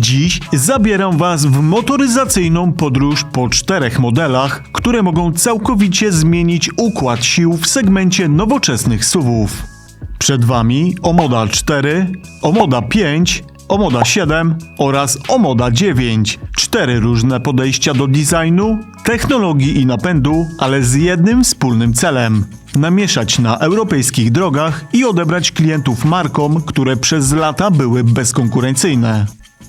Dziś zabieram Was w motoryzacyjną podróż po czterech modelach, które mogą całkowicie zmienić układ sił w segmencie nowoczesnych SUVów. Przed Wami Omoda 4, Omoda 5, Omoda 7 oraz Omoda 9. Cztery różne podejścia do designu, technologii i napędu, ale z jednym wspólnym celem. Namieszać na europejskich drogach i odebrać klientów markom, które przez lata były bezkonkurencyjne.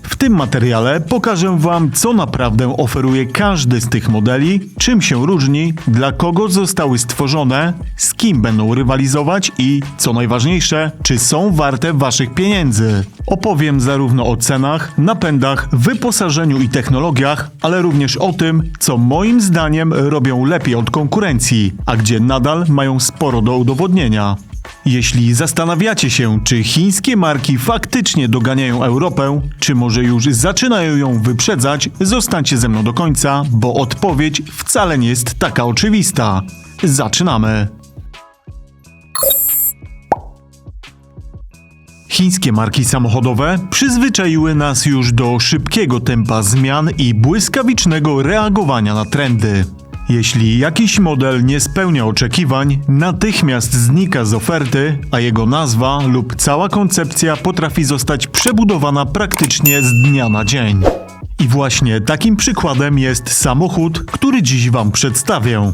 W tym materiale pokażę Wam, co naprawdę oferuje każdy z tych modeli, czym się różni, dla kogo zostały stworzone, z kim będą rywalizować i, co najważniejsze, czy są warte Waszych pieniędzy. Opowiem zarówno o cenach, napędach, wyposażeniu i technologiach, ale również o tym, co moim zdaniem robią lepiej od konkurencji, a gdzie nadal mają sporo do udowodnienia. Jeśli zastanawiacie się, czy chińskie marki faktycznie doganiają Europę, czy może już zaczynają ją wyprzedzać, zostańcie ze mną do końca, bo odpowiedź wcale nie jest taka oczywista. Zaczynamy! Chińskie marki samochodowe przyzwyczaiły nas już do szybkiego tempa zmian i błyskawicznego reagowania na trendy. Jeśli jakiś model nie spełnia oczekiwań, natychmiast znika z oferty, a jego nazwa lub cała koncepcja potrafi zostać przebudowana praktycznie z dnia na dzień. I właśnie takim przykładem jest samochód, który dziś Wam przedstawię.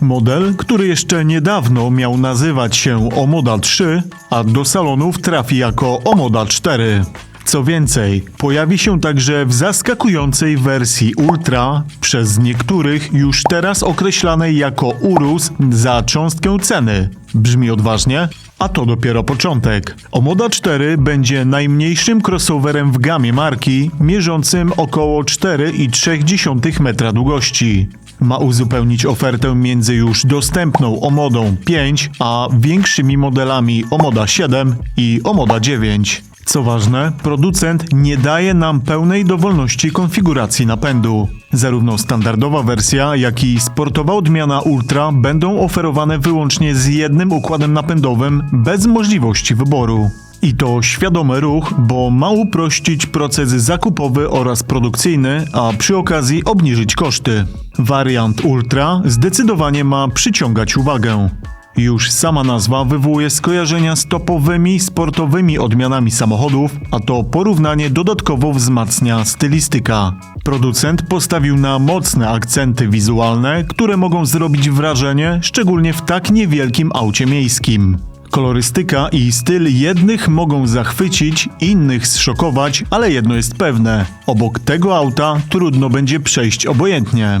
Model, który jeszcze niedawno miał nazywać się Omoda 3, a do salonów trafi jako Omoda 4. Co więcej, pojawi się także w zaskakującej wersji Ultra, przez niektórych już teraz określanej jako Urus za cząstkę ceny. Brzmi odważnie? A to dopiero początek. Omoda 4 będzie najmniejszym crossoverem w gamie marki, mierzącym około 4,3 metra długości. Ma uzupełnić ofertę między już dostępną Omodą 5, a większymi modelami Omoda 7 i Omoda 9. Co ważne, producent nie daje nam pełnej dowolności konfiguracji napędu. Zarówno standardowa wersja, jak i sportowa odmiana Ultra będą oferowane wyłącznie z jednym układem napędowym, bez możliwości wyboru. I to świadomy ruch, bo ma uprościć proces zakupowy oraz produkcyjny, a przy okazji obniżyć koszty. Wariant Ultra zdecydowanie ma przyciągać uwagę. Już sama nazwa wywołuje skojarzenia z topowymi sportowymi odmianami samochodów, a to porównanie dodatkowo wzmacnia stylistyka. Producent postawił na mocne akcenty wizualne, które mogą zrobić wrażenie, szczególnie w tak niewielkim aucie miejskim. Kolorystyka i styl jednych mogą zachwycić, innych zszokować, ale jedno jest pewne: obok tego auta trudno będzie przejść obojętnie.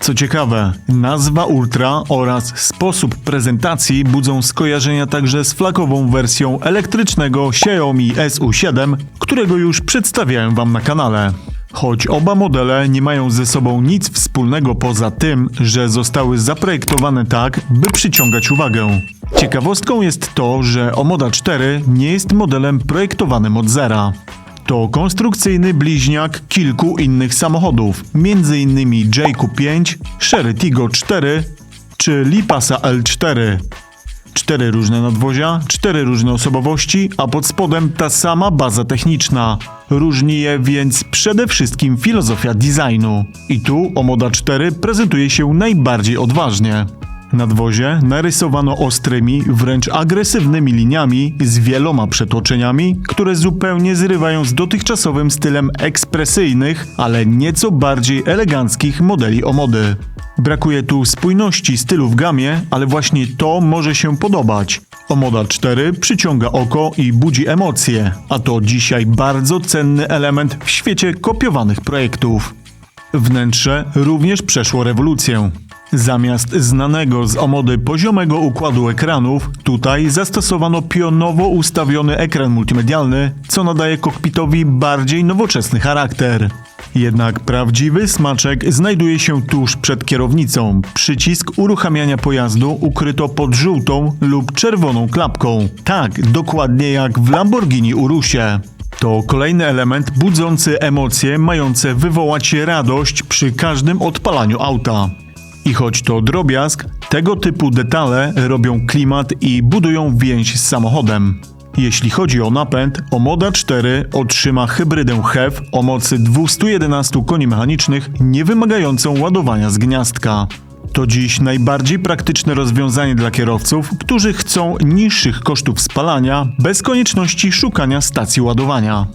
Co ciekawe, nazwa Ultra oraz sposób prezentacji budzą skojarzenia także z flakową wersją elektrycznego Xiaomi SU7, którego już przedstawiałem Wam na kanale. Choć oba modele nie mają ze sobą nic wspólnego poza tym, że zostały zaprojektowane tak, by przyciągać uwagę. Ciekawostką jest to, że Omoda 4 nie jest modelem projektowanym od zera. To konstrukcyjny bliźniak kilku innych samochodów, m.in. JQ5, Sherry Tigo 4 czy Lipasa L4. Cztery różne nadwozia, cztery różne osobowości, a pod spodem ta sama baza techniczna. Różni je więc przede wszystkim filozofia designu. I tu Omoda 4 prezentuje się najbardziej odważnie. Nadwozie narysowano ostrymi, wręcz agresywnymi liniami z wieloma przetłoczeniami, które zupełnie zrywają z dotychczasowym stylem ekspresyjnych, ale nieco bardziej eleganckich modeli Omody. Brakuje tu spójności stylu w gamie, ale właśnie to może się podobać. Omoda 4 przyciąga oko i budzi emocje, a to dzisiaj bardzo cenny element w świecie kopiowanych projektów. Wnętrze również przeszło rewolucję. Zamiast znanego z omody poziomego układu ekranów, tutaj zastosowano pionowo ustawiony ekran multimedialny, co nadaje kokpitowi bardziej nowoczesny charakter. Jednak prawdziwy smaczek znajduje się tuż przed kierownicą. Przycisk uruchamiania pojazdu ukryto pod żółtą lub czerwoną klapką. Tak, dokładnie jak w Lamborghini Urusie. To kolejny element budzący emocje, mające wywołać radość przy każdym odpalaniu auta. I choć to drobiazg, tego typu detale robią klimat i budują więź z samochodem. Jeśli chodzi o napęd, Omoda 4 otrzyma hybrydę HEV o mocy 211 koni mechanicznych, nie wymagającą ładowania z gniazdka. To dziś najbardziej praktyczne rozwiązanie dla kierowców, którzy chcą niższych kosztów spalania bez konieczności szukania stacji ładowania.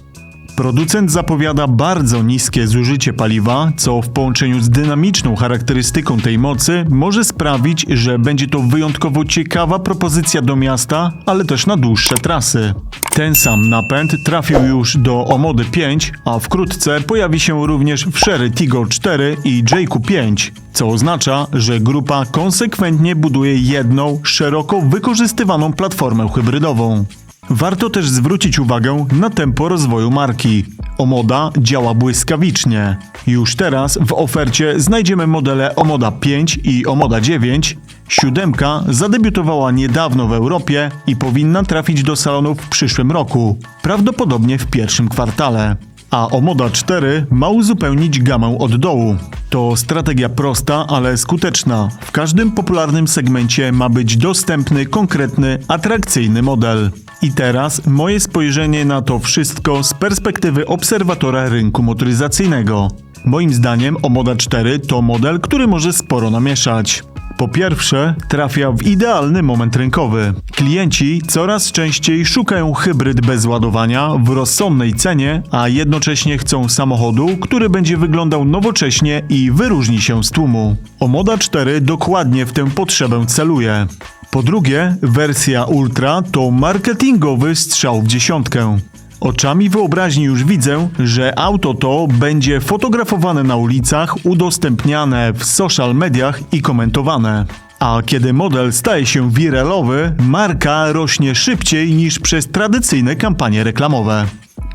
Producent zapowiada bardzo niskie zużycie paliwa, co w połączeniu z dynamiczną charakterystyką tej mocy może sprawić, że będzie to wyjątkowo ciekawa propozycja do miasta, ale też na dłuższe trasy. Ten sam napęd trafił już do Omody 5, a wkrótce pojawi się również w Sherry Tigor 4 i Jayku 5, co oznacza, że grupa konsekwentnie buduje jedną, szeroko wykorzystywaną platformę hybrydową. Warto też zwrócić uwagę na tempo rozwoju marki. Omoda działa błyskawicznie. Już teraz w ofercie znajdziemy modele Omoda 5 i Omoda 9. Siódemka zadebiutowała niedawno w Europie i powinna trafić do salonów w przyszłym roku, prawdopodobnie w pierwszym kwartale. A Omoda 4 ma uzupełnić gamę od dołu. To strategia prosta, ale skuteczna. W każdym popularnym segmencie ma być dostępny, konkretny, atrakcyjny model. I teraz moje spojrzenie na to wszystko z perspektywy obserwatora rynku motoryzacyjnego. Moim zdaniem Omoda 4 to model, który może sporo namieszać. Po pierwsze, trafia w idealny moment rynkowy. Klienci coraz częściej szukają hybryd bez ładowania w rozsądnej cenie, a jednocześnie chcą samochodu, który będzie wyglądał nowocześnie i wyróżni się z tłumu. Omoda 4 dokładnie w tę potrzebę celuje. Po drugie, wersja Ultra to marketingowy strzał w dziesiątkę. Oczami wyobraźni już widzę, że auto to będzie fotografowane na ulicach, udostępniane w social mediach i komentowane. A kiedy model staje się wiralowy, marka rośnie szybciej niż przez tradycyjne kampanie reklamowe.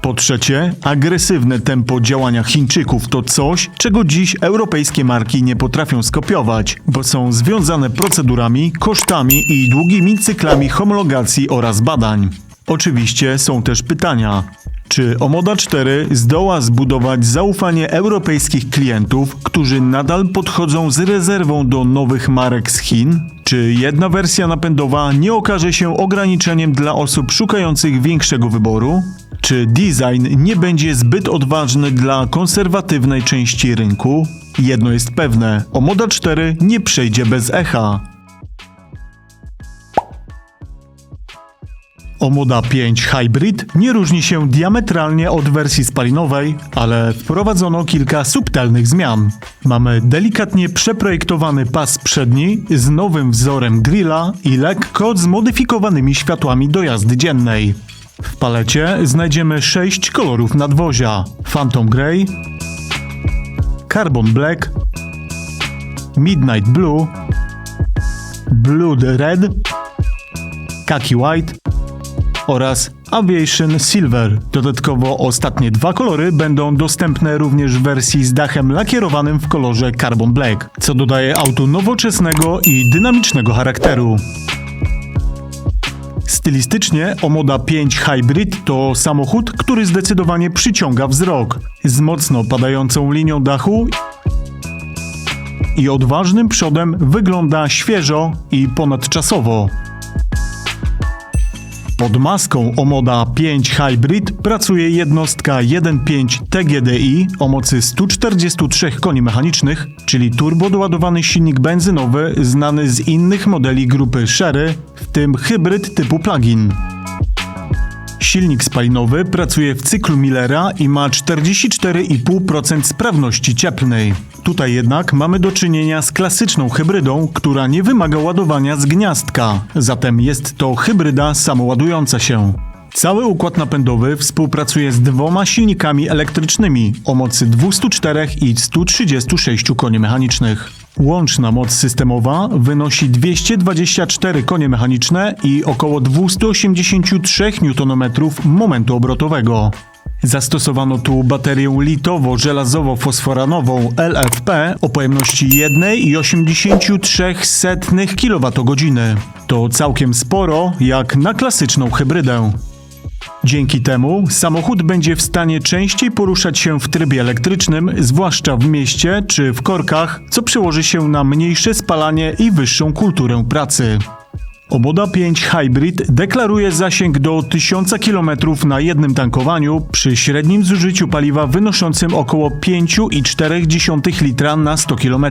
Po trzecie, agresywne tempo działania Chińczyków to coś, czego dziś europejskie marki nie potrafią skopiować, bo są związane procedurami, kosztami i długimi cyklami homologacji oraz badań. Oczywiście są też pytania. Czy Omoda 4 zdoła zbudować zaufanie europejskich klientów, którzy nadal podchodzą z rezerwą do nowych marek z Chin? Czy jedna wersja napędowa nie okaże się ograniczeniem dla osób szukających większego wyboru? Czy design nie będzie zbyt odważny dla konserwatywnej części rynku? Jedno jest pewne: Omoda 4 nie przejdzie bez echa. Omoda 5 Hybrid nie różni się diametralnie od wersji spalinowej, ale wprowadzono kilka subtelnych zmian. Mamy delikatnie przeprojektowany pas przedni z nowym wzorem grilla i lekko zmodyfikowanymi światłami do jazdy dziennej. W palecie znajdziemy 6 kolorów nadwozia: Phantom Grey, Carbon Black, Midnight Blue, Blood Red, Khaki White oraz Aviation Silver. Dodatkowo ostatnie dwa kolory będą dostępne również w wersji z dachem lakierowanym w kolorze Carbon Black, co dodaje autu nowoczesnego i dynamicznego charakteru. Stylistycznie Omoda 5 Hybrid to samochód, który zdecydowanie przyciąga wzrok. Z mocno padającą linią dachu i odważnym przodem wygląda świeżo i ponadczasowo. Pod maską Omoda 5 Hybrid pracuje jednostka 1.5 TGDI o mocy 143 koni mechanicznych, czyli turbodoładowany silnik benzynowy znany z innych modeli grupy Sherry, w tym hybryd typu plug-in. Silnik spalinowy pracuje w cyklu Millera i ma 44,5% sprawności cieplnej. Tutaj jednak mamy do czynienia z klasyczną hybrydą, która nie wymaga ładowania z gniazdka, zatem jest to hybryda samoładująca się. Cały układ napędowy współpracuje z dwoma silnikami elektrycznymi o mocy 204 i 136 koni mechanicznych. Łączna moc systemowa wynosi 224 konie mechaniczne i około 283 Nm momentu obrotowego. Zastosowano tu baterię litowo-żelazowo-fosforanową LFP o pojemności 1,83 kWh. To całkiem sporo, jak na klasyczną hybrydę. Dzięki temu samochód będzie w stanie częściej poruszać się w trybie elektrycznym, zwłaszcza w mieście czy w korkach, co przełoży się na mniejsze spalanie i wyższą kulturę pracy. Omoda 5 Hybrid deklaruje zasięg do 1000 km na jednym tankowaniu przy średnim zużyciu paliwa wynoszącym około 5,4 litra na 100 km.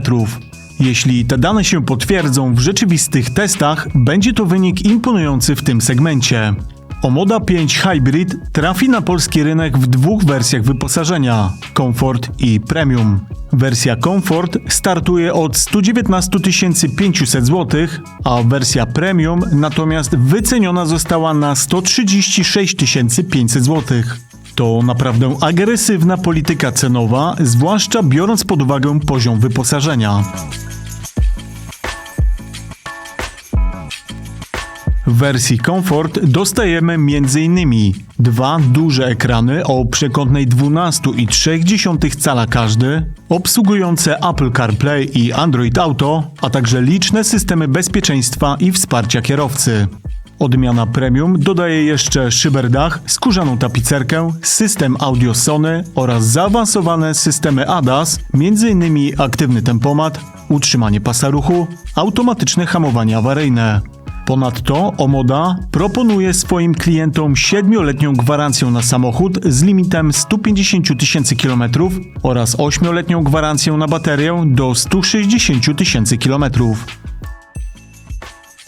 Jeśli te dane się potwierdzą w rzeczywistych testach, będzie to wynik imponujący w tym segmencie. Omoda 5 Hybrid trafi na polski rynek w dwóch wersjach wyposażenia Comfort i Premium. Wersja Comfort startuje od 119 500 zł, a wersja Premium natomiast wyceniona została na 136 500 zł. To naprawdę agresywna polityka cenowa, zwłaszcza biorąc pod uwagę poziom wyposażenia. W wersji Comfort dostajemy m.in. dwa duże ekrany o przekątnej 12,3 cala każdy, obsługujące Apple CarPlay i Android Auto, a także liczne systemy bezpieczeństwa i wsparcia kierowcy. Odmiana premium dodaje jeszcze szyberdach, skórzaną tapicerkę, system audio Sony oraz zaawansowane systemy ADAS, m.in. aktywny tempomat, utrzymanie pasa ruchu, automatyczne hamowanie awaryjne. Ponadto Omoda proponuje swoim klientom 7-letnią gwarancję na samochód z limitem 150 tysięcy km oraz 8-letnią gwarancję na baterię do 160 tysięcy km.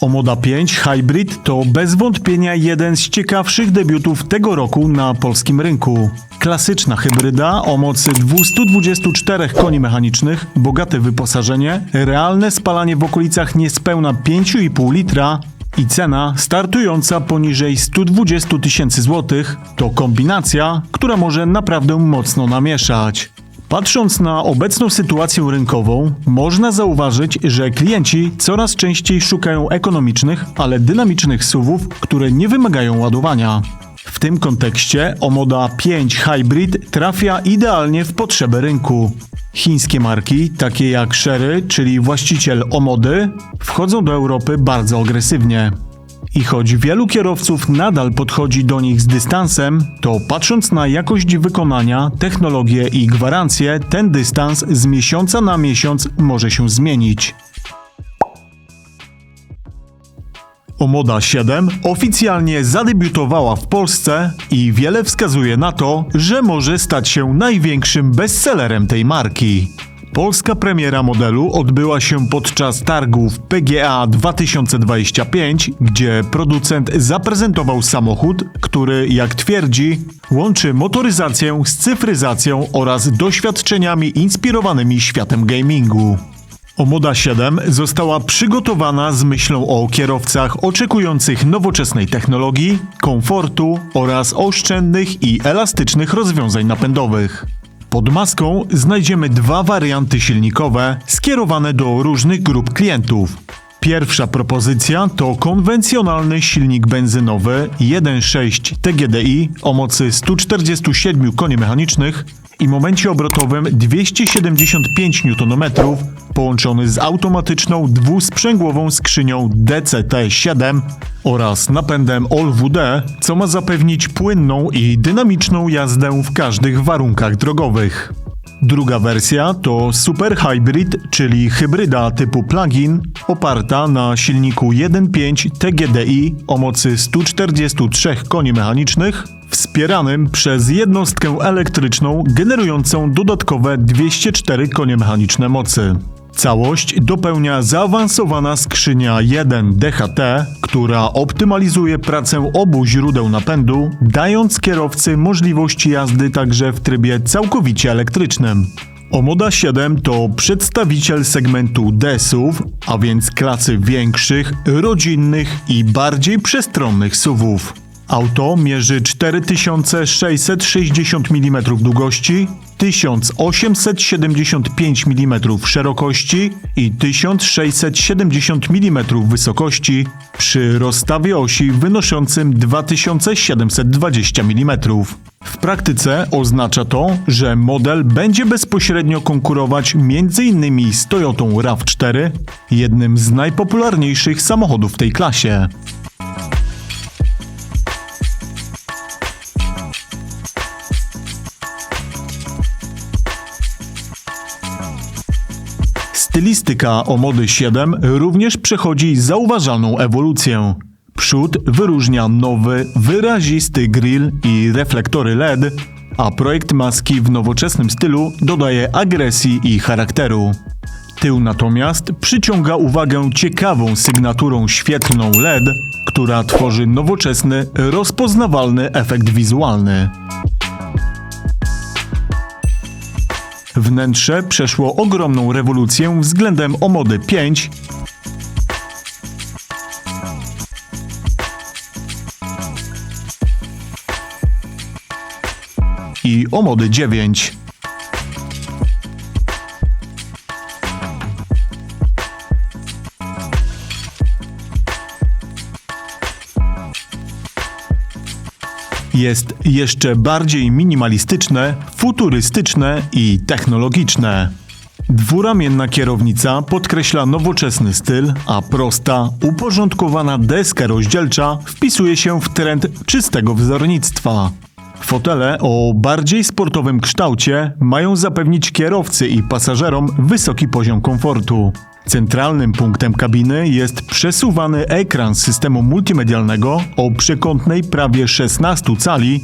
Omoda 5 Hybrid to bez wątpienia jeden z ciekawszych debiutów tego roku na polskim rynku. Klasyczna hybryda o mocy 224 koni mechanicznych, bogate wyposażenie, realne spalanie w okolicach niespełna 5,5 litra i cena startująca poniżej 120 tysięcy złotych to kombinacja, która może naprawdę mocno namieszać. Patrząc na obecną sytuację rynkową, można zauważyć, że klienci coraz częściej szukają ekonomicznych, ale dynamicznych SUVów, które nie wymagają ładowania. W tym kontekście Omoda 5 Hybrid trafia idealnie w potrzeby rynku. Chińskie marki, takie jak Sherry, czyli właściciel Omody, wchodzą do Europy bardzo agresywnie. I choć wielu kierowców nadal podchodzi do nich z dystansem, to patrząc na jakość wykonania, technologię i gwarancję, ten dystans z miesiąca na miesiąc może się zmienić. Omoda 7 oficjalnie zadebiutowała w Polsce i wiele wskazuje na to, że może stać się największym bestsellerem tej marki. Polska premiera modelu odbyła się podczas targów PGA 2025, gdzie producent zaprezentował samochód, który, jak twierdzi, łączy motoryzację z cyfryzacją oraz doświadczeniami inspirowanymi światem gamingu. Omoda 7 została przygotowana z myślą o kierowcach oczekujących nowoczesnej technologii, komfortu oraz oszczędnych i elastycznych rozwiązań napędowych. Pod maską znajdziemy dwa warianty silnikowe skierowane do różnych grup klientów. Pierwsza propozycja to konwencjonalny silnik benzynowy 1.6 TGDI o mocy 147 koni mechanicznych i momencie obrotowym 275 Nm połączony z automatyczną dwusprzęgłową skrzynią DCT-7 oraz napędem All-WD, co ma zapewnić płynną i dynamiczną jazdę w każdych warunkach drogowych. Druga wersja to Super Hybrid, czyli hybryda typu plug-in, oparta na silniku 1.5 TGDI o mocy 143 koni mechanicznych, wspieranym przez jednostkę elektryczną generującą dodatkowe 204 konie mechaniczne mocy. Całość dopełnia zaawansowana skrzynia 1 DHT, która optymalizuje pracę obu źródeł napędu, dając kierowcy możliwość jazdy także w trybie całkowicie elektrycznym. Omoda 7 to przedstawiciel segmentu DSUV, a więc klasy większych, rodzinnych i bardziej przestronnych SUVów. Auto mierzy 4660 mm długości, 1875 mm szerokości i 1670 mm wysokości przy rozstawie osi wynoszącym 2720 mm. W praktyce oznacza to, że model będzie bezpośrednio konkurować m.in. z Toyotą RAV4, jednym z najpopularniejszych samochodów w tej klasie. Stylistyka Omody 7 również przechodzi zauważalną ewolucję. Przód wyróżnia nowy, wyrazisty grill i reflektory LED, a projekt maski w nowoczesnym stylu dodaje agresji i charakteru. Tył natomiast przyciąga uwagę ciekawą sygnaturą świetlną LED, która tworzy nowoczesny, rozpoznawalny efekt wizualny. Wnętrze przeszło ogromną rewolucję względem Omody 5, i Omody 9. Jest jeszcze bardziej minimalistyczne, futurystyczne i technologiczne. Dwuramienna kierownica podkreśla nowoczesny styl, a prosta, uporządkowana deska rozdzielcza wpisuje się w trend czystego wzornictwa. Fotele o bardziej sportowym kształcie mają zapewnić kierowcy i pasażerom wysoki poziom komfortu. Centralnym punktem kabiny jest przesuwany ekran systemu multimedialnego o przekątnej prawie 16 cali,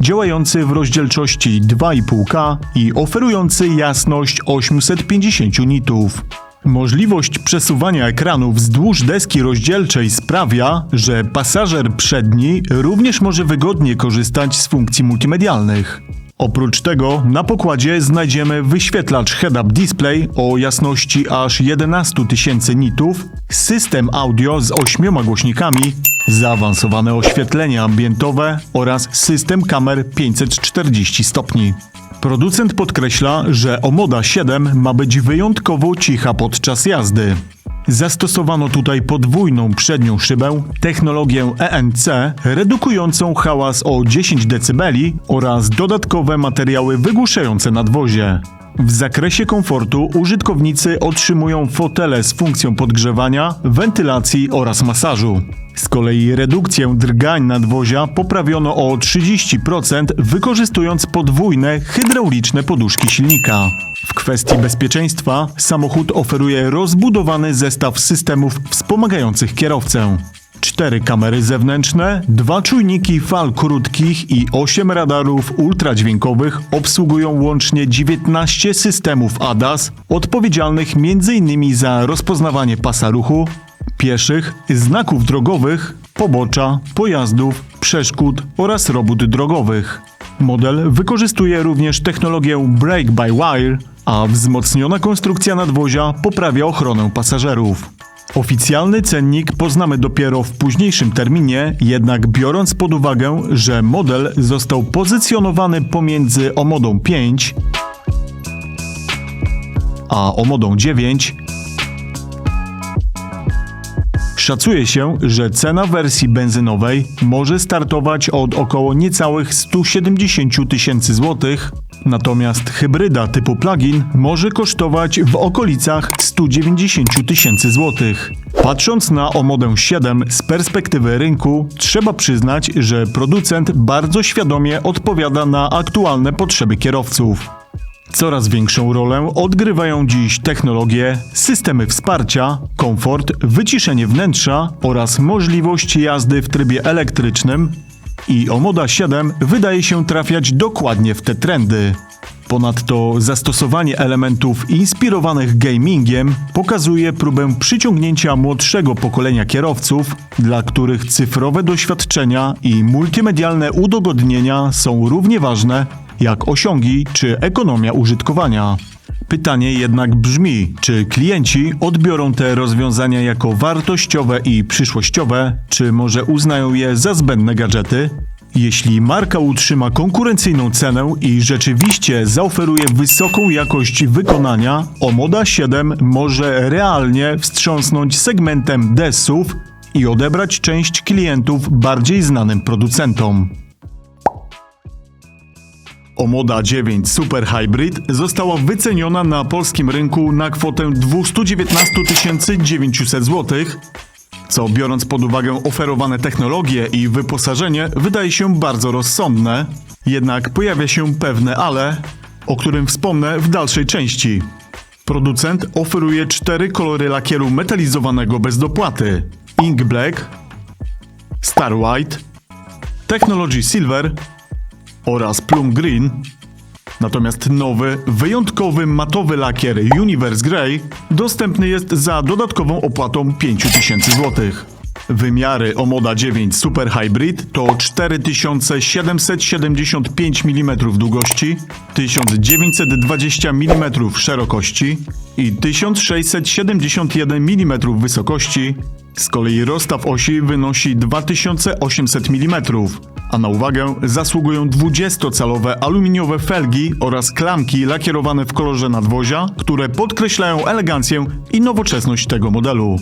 działający w rozdzielczości 2,5K i oferujący jasność 850 nitów. Możliwość przesuwania ekranu wzdłuż deski rozdzielczej sprawia, że pasażer przedni również może wygodnie korzystać z funkcji multimedialnych. Oprócz tego na pokładzie znajdziemy wyświetlacz head-up display o jasności aż 11 tysięcy nitów, system audio z ośmioma głośnikami, zaawansowane oświetlenie ambientowe oraz system kamer 540 stopni. Producent podkreśla, że Omoda 7 ma być wyjątkowo cicha podczas jazdy. Zastosowano tutaj podwójną przednią szybę, technologię ENC redukującą hałas o 10 dB oraz dodatkowe materiały wygłuszające nadwozie. W zakresie komfortu użytkownicy otrzymują fotele z funkcją podgrzewania, wentylacji oraz masażu. Z kolei redukcję drgań nadwozia poprawiono o 30% wykorzystując podwójne hydrauliczne poduszki silnika. W kwestii bezpieczeństwa samochód oferuje rozbudowany zestaw systemów wspomagających kierowcę. Cztery kamery zewnętrzne, dwa czujniki fal krótkich i 8 radarów ultradźwiękowych obsługują łącznie 19 systemów ADAS, odpowiedzialnych m.in. za rozpoznawanie pasa ruchu, pieszych, znaków drogowych, pobocza, pojazdów, przeszkód oraz robót drogowych. Model wykorzystuje również technologię Brake by Wire, a wzmocniona konstrukcja nadwozia poprawia ochronę pasażerów. Oficjalny cennik poznamy dopiero w późniejszym terminie, jednak biorąc pod uwagę, że model został pozycjonowany pomiędzy Omodą 5 a Omodą 9, Szacuje się, że cena wersji benzynowej może startować od około niecałych 170 tysięcy złotych, natomiast hybryda typu plug-in może kosztować w okolicach 190 tysięcy złotych. Patrząc na Omodę 7 z perspektywy rynku, trzeba przyznać, że producent bardzo świadomie odpowiada na aktualne potrzeby kierowców. Coraz większą rolę odgrywają dziś technologie, systemy wsparcia, komfort, wyciszenie wnętrza oraz możliwość jazdy w trybie elektrycznym i Omoda 7 wydaje się trafiać dokładnie w te trendy. Ponadto zastosowanie elementów inspirowanych gamingiem pokazuje próbę przyciągnięcia młodszego pokolenia kierowców, dla których cyfrowe doświadczenia i multimedialne udogodnienia są równie ważne jak osiągi czy ekonomia użytkowania. Pytanie jednak brzmi, czy klienci odbiorą te rozwiązania jako wartościowe i przyszłościowe, czy może uznają je za zbędne gadżety? Jeśli marka utrzyma konkurencyjną cenę i rzeczywiście zaoferuje wysoką jakość wykonania, Omoda 7 może realnie wstrząsnąć segmentem desów i odebrać część klientów bardziej znanym producentom. Omoda 9 Super Hybrid została wyceniona na polskim rynku na kwotę 219 900 zł, co biorąc pod uwagę oferowane technologie i wyposażenie wydaje się bardzo rozsądne. Jednak pojawia się pewne ale, o którym wspomnę w dalszej części. Producent oferuje cztery kolory lakieru metalizowanego bez dopłaty: Ink Black, Star White, Technology Silver oraz Plum Green. Natomiast nowy, wyjątkowy matowy lakier Universe Grey dostępny jest za dodatkową opłatą 5000 zł. Wymiary Omoda 9 Super Hybrid to 4775 mm długości, 1920 mm szerokości i 1671 mm wysokości. Z kolei rozstaw osi wynosi 2800 mm, a na uwagę zasługują 20-calowe aluminiowe felgi oraz klamki lakierowane w kolorze nadwozia, które podkreślają elegancję i nowoczesność tego modelu.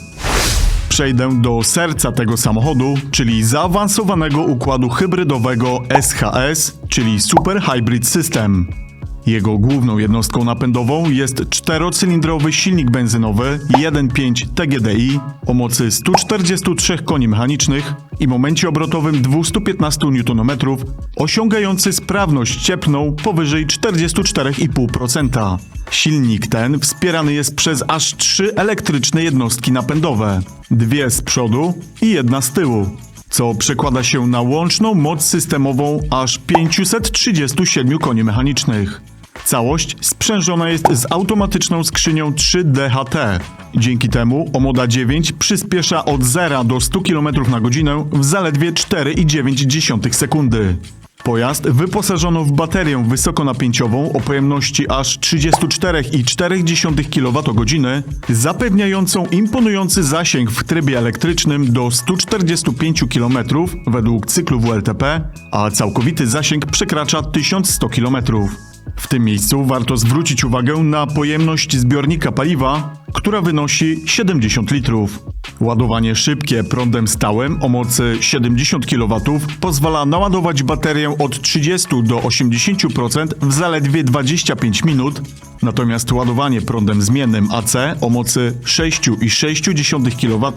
Przejdę do serca tego samochodu, czyli zaawansowanego układu hybrydowego SHS, czyli Super Hybrid System. Jego główną jednostką napędową jest czterocylindrowy silnik benzynowy 1.5 TGDI o mocy 143 koni mechanicznych i momencie obrotowym 215 Nm, osiągający sprawność cieplną powyżej 44,5%. Silnik ten wspierany jest przez aż trzy elektryczne jednostki napędowe, dwie z przodu i jedna z tyłu co przekłada się na łączną moc systemową aż 537 koni mechanicznych. Całość sprzężona jest z automatyczną skrzynią 3DHT. Dzięki temu Omoda 9 przyspiesza od 0 do 100 km na godzinę w zaledwie 4,9 sekundy. Pojazd wyposażono w baterię wysokonapięciową o pojemności aż 34,4 kWh, zapewniającą imponujący zasięg w trybie elektrycznym do 145 km według cyklu WLTP, a całkowity zasięg przekracza 1100 km. W tym miejscu warto zwrócić uwagę na pojemność zbiornika paliwa, która wynosi 70 litrów. Ładowanie szybkie prądem stałym o mocy 70 kW pozwala naładować baterię od 30 do 80% w zaledwie 25 minut, natomiast ładowanie prądem zmiennym AC o mocy 6,6 kW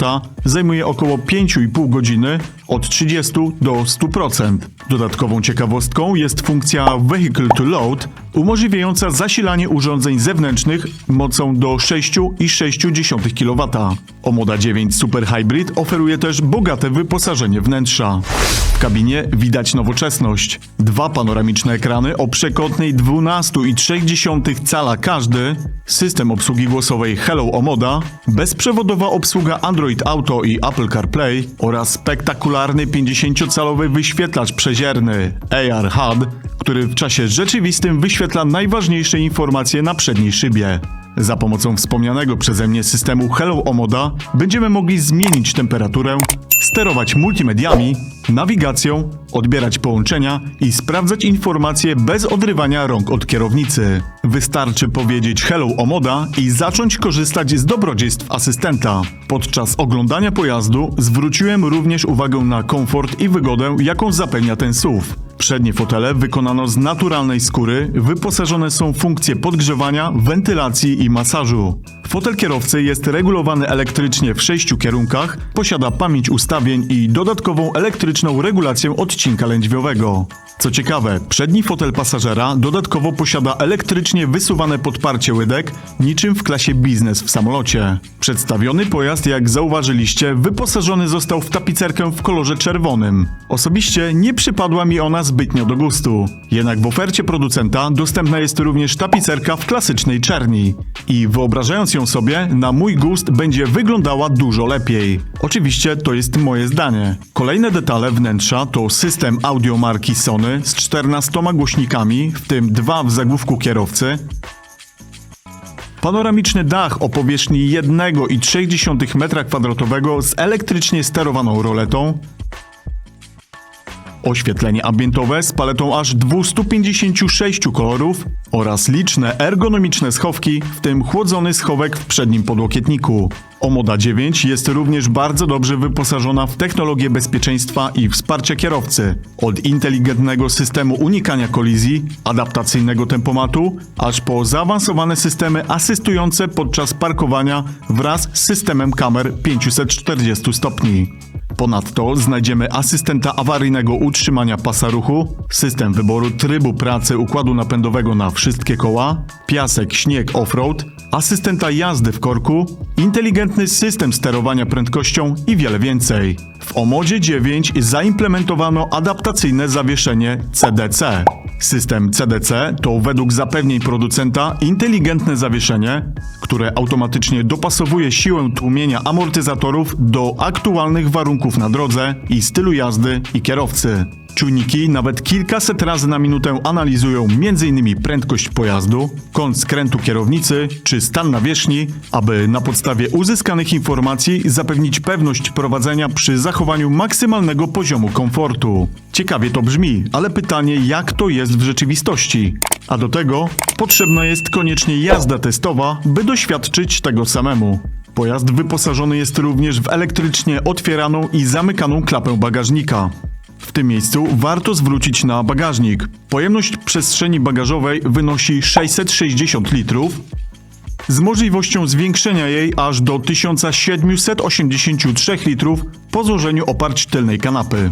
zajmuje około 5,5 godziny od 30 do 100%. Dodatkową ciekawostką jest funkcja Vehicle to Load, umożliwiająca zasilanie urządzeń zewnętrznych mocą do 6,6 kW. Omoda 9 Super Hybrid oferuje też bogate wyposażenie wnętrza. W kabinie widać nowoczesność. Dwa panoramiczne ekrany o przekątnej 12,3 cala każdy, system obsługi głosowej Hello Omoda, bezprzewodowa obsługa Android Auto i Apple CarPlay oraz spektakularny 50-calowy wyświetlacz przezierny AR HUD, który w czasie rzeczywistym wyświetla najważniejsze informacje na przedniej szybie. Za pomocą wspomnianego przeze mnie systemu Hello Omoda będziemy mogli zmienić temperaturę, sterować multimediami, nawigacją, odbierać połączenia i sprawdzać informacje bez odrywania rąk od kierownicy. Wystarczy powiedzieć Hello Omoda i zacząć korzystać z dobrodziejstw asystenta. Podczas oglądania pojazdu zwróciłem również uwagę na komfort i wygodę, jaką zapewnia ten SUV. Przednie fotele wykonano z naturalnej skóry, wyposażone są w funkcje podgrzewania, wentylacji i masażu. Fotel kierowcy jest regulowany elektrycznie w sześciu kierunkach, posiada pamięć ustawień i dodatkową elektryczną regulację odcinka lędźwiowego. Co ciekawe, przedni fotel pasażera dodatkowo posiada elektrycznie wysuwane podparcie łydek, niczym w klasie biznes w samolocie. Przedstawiony pojazd, jak zauważyliście, wyposażony został w tapicerkę w kolorze czerwonym. Osobiście nie przypadła mi ona zbytnio do gustu. Jednak w ofercie producenta dostępna jest również tapicerka w klasycznej czerni. I wyobrażając ją sobie, na mój gust będzie wyglądała dużo lepiej. Oczywiście to jest moje zdanie. Kolejne detale wnętrza to system audio marki Sony z 14 głośnikami, w tym dwa w zagłówku kierowcy, Panoramiczny dach o powierzchni 1,3 m2 z elektrycznie sterowaną roletą. Oświetlenie ambientowe z paletą aż 256 kolorów oraz liczne ergonomiczne schowki, w tym chłodzony schowek w przednim podłokietniku. Omoda 9 jest również bardzo dobrze wyposażona w technologię bezpieczeństwa i wsparcia kierowcy. Od inteligentnego systemu unikania kolizji, adaptacyjnego tempomatu, aż po zaawansowane systemy asystujące podczas parkowania wraz z systemem kamer 540 stopni. Ponadto znajdziemy asystenta awaryjnego utrzymania pasa ruchu, system wyboru trybu pracy układu napędowego na wszystkie koła, piasek, śnieg off-road, asystenta jazdy w korku, inteligentny system sterowania prędkością i wiele więcej. W Omodzie 9 zaimplementowano adaptacyjne zawieszenie CDC. System CDC to według zapewnień producenta inteligentne zawieszenie, które automatycznie dopasowuje siłę tłumienia amortyzatorów do aktualnych warunków na drodze i stylu jazdy i kierowcy. Czujniki nawet kilkaset razy na minutę analizują m.in. prędkość pojazdu, kąt skrętu kierownicy czy stan nawierzchni, aby na podstawie uzyskanych informacji zapewnić pewność prowadzenia przy zachowaniu maksymalnego poziomu komfortu. Ciekawie to brzmi, ale pytanie jak to jest w rzeczywistości? A do tego potrzebna jest koniecznie jazda testowa, by doświadczyć tego samemu. Pojazd wyposażony jest również w elektrycznie otwieraną i zamykaną klapę bagażnika. W tym miejscu warto zwrócić na bagażnik. Pojemność przestrzeni bagażowej wynosi 660 litrów, z możliwością zwiększenia jej aż do 1783 litrów po złożeniu oparć tylnej kanapy.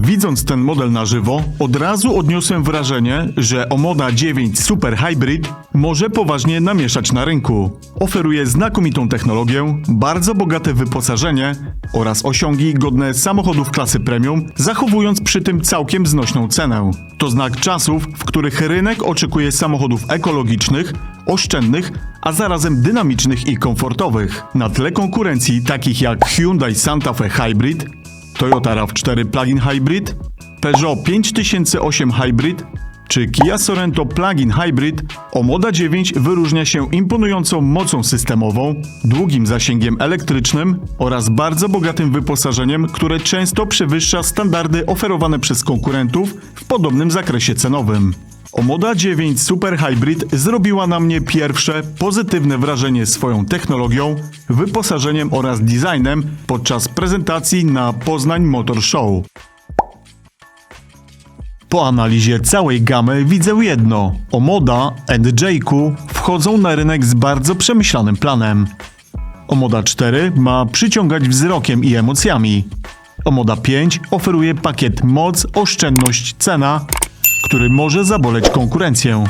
Widząc ten model na żywo, od razu odniosłem wrażenie, że Omoda 9 Super Hybrid może poważnie namieszać na rynku. Oferuje znakomitą technologię, bardzo bogate wyposażenie oraz osiągi godne samochodów klasy premium, zachowując przy tym całkiem znośną cenę. To znak czasów, w których rynek oczekuje samochodów ekologicznych, oszczędnych, a zarazem dynamicznych i komfortowych. Na tle konkurencji takich jak Hyundai Santa Fe Hybrid, Toyota RAV4 Plug-in Hybrid, Peugeot 5008 Hybrid czy Kia Sorento Plug-in Hybrid, Omoda 9 wyróżnia się imponującą mocą systemową, długim zasięgiem elektrycznym oraz bardzo bogatym wyposażeniem, które często przewyższa standardy oferowane przez konkurentów w podobnym zakresie cenowym. Omoda 9 Super Hybrid zrobiła na mnie pierwsze pozytywne wrażenie swoją technologią, wyposażeniem oraz designem podczas prezentacji na Poznań Motor Show. Po analizie całej gamy widzę jedno. Omoda and Jaku wchodzą na rynek z bardzo przemyślanym planem. Omoda 4 ma przyciągać wzrokiem i emocjami. Omoda 5 oferuje pakiet moc, oszczędność, cena, który może zaboleć konkurencję.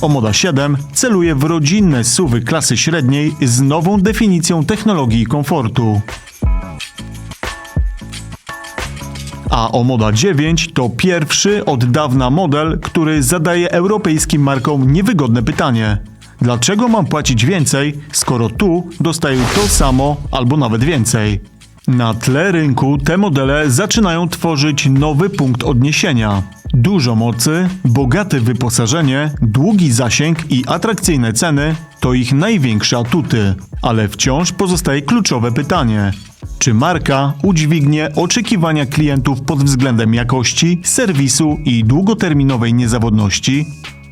Omoda 7 celuje w rodzinne suwy klasy średniej z nową definicją technologii i komfortu. A Omoda 9 to pierwszy od dawna model, który zadaje europejskim markom niewygodne pytanie. Dlaczego mam płacić więcej, skoro tu dostaję to samo albo nawet więcej? Na tle rynku te modele zaczynają tworzyć nowy punkt odniesienia. Dużo mocy, bogate wyposażenie, długi zasięg i atrakcyjne ceny to ich największe atuty. Ale wciąż pozostaje kluczowe pytanie: czy marka udźwignie oczekiwania klientów pod względem jakości, serwisu i długoterminowej niezawodności?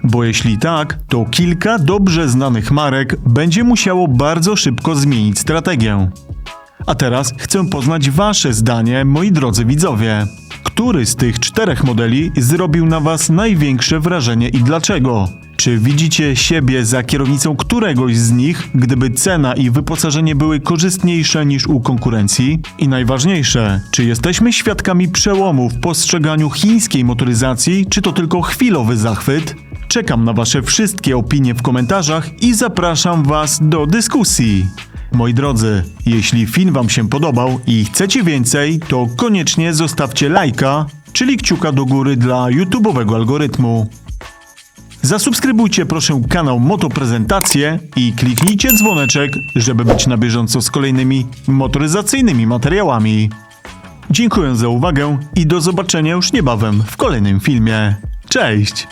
Bo jeśli tak, to kilka dobrze znanych marek będzie musiało bardzo szybko zmienić strategię. A teraz chcę poznać Wasze zdanie, moi drodzy widzowie. Który z tych czterech modeli zrobił na Was największe wrażenie i dlaczego? Czy widzicie siebie za kierownicą któregoś z nich, gdyby cena i wyposażenie były korzystniejsze niż u konkurencji? I najważniejsze, czy jesteśmy świadkami przełomu w postrzeganiu chińskiej motoryzacji, czy to tylko chwilowy zachwyt? Czekam na Wasze wszystkie opinie w komentarzach i zapraszam Was do dyskusji. Moi drodzy, jeśli film Wam się podobał i chcecie więcej, to koniecznie zostawcie lajka, czyli kciuka do góry dla YouTube'owego algorytmu. Zasubskrybujcie proszę kanał Motoprezentacje i kliknijcie dzwoneczek, żeby być na bieżąco z kolejnymi motoryzacyjnymi materiałami. Dziękuję za uwagę i do zobaczenia już niebawem w kolejnym filmie. Cześć!